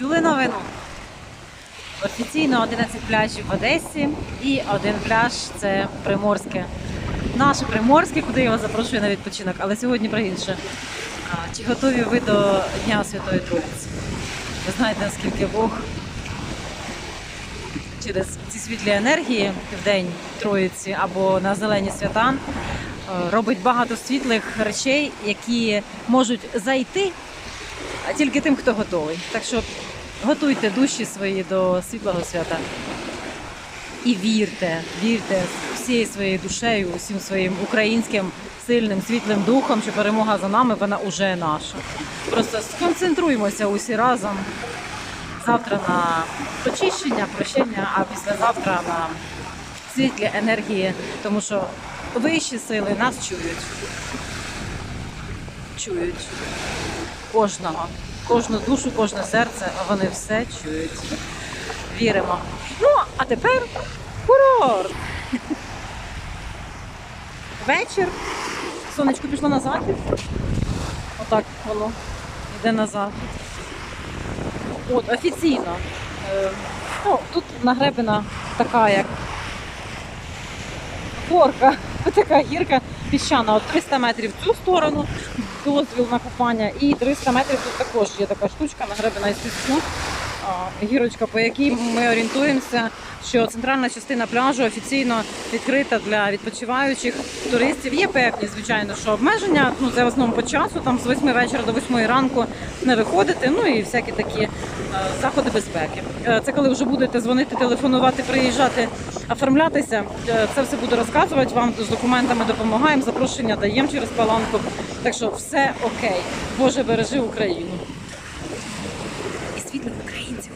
чули новину? Офіційно 11 пляжів в Одесі і один пляж це Приморське. Наше Приморське, куди я вас запрошую на відпочинок, але сьогодні про інше. Чи готові ви до Дня Святої Троїці? Ви знаєте, наскільки Бог через ці світлі енергії в день Троїці або на зелені свята е, робить багато світлих речей, які можуть зайти тільки тим, хто готовий. Так що готуйте душі свої до світлого свята. І вірте, вірте всією своєю душею, усім своїм українським сильним світлим духом, що перемога за нами, вона уже наша. Просто сконцентруємося усі разом завтра на очищення, прощення, а післязавтра на світлі енергії, тому що вищі сили нас чують. Чують кожного, кожну душу, кожне серце, а вони все чують. Віримо. Ну, а тепер курорт. Вечір. Сонечко пішло на захід. Отак воно йде на захід. От, офіційно. Е, ну, тут нагребена така, як горка, така гірка піщана. От 300 метрів в цю сторону, дозвіл на купання, і 300 метрів тут також є така штучка, нагребена і Гірочка, по якій ми орієнтуємося, що центральна частина пляжу офіційно відкрита для відпочиваючих туристів. Є певні, звичайно, що обмеження. Ну це в основному по часу, там з 8 вечора до 8 ранку не виходити. Ну і всякі такі е, заходи безпеки. Е, Це коли вже будете дзвонити, телефонувати, приїжджати, оформлятися. е, Це все буду розказувати. Вам з документами допомагаємо. Запрошення даємо через паланку. Так що все окей. Боже, бережи Україну. Світлих українців.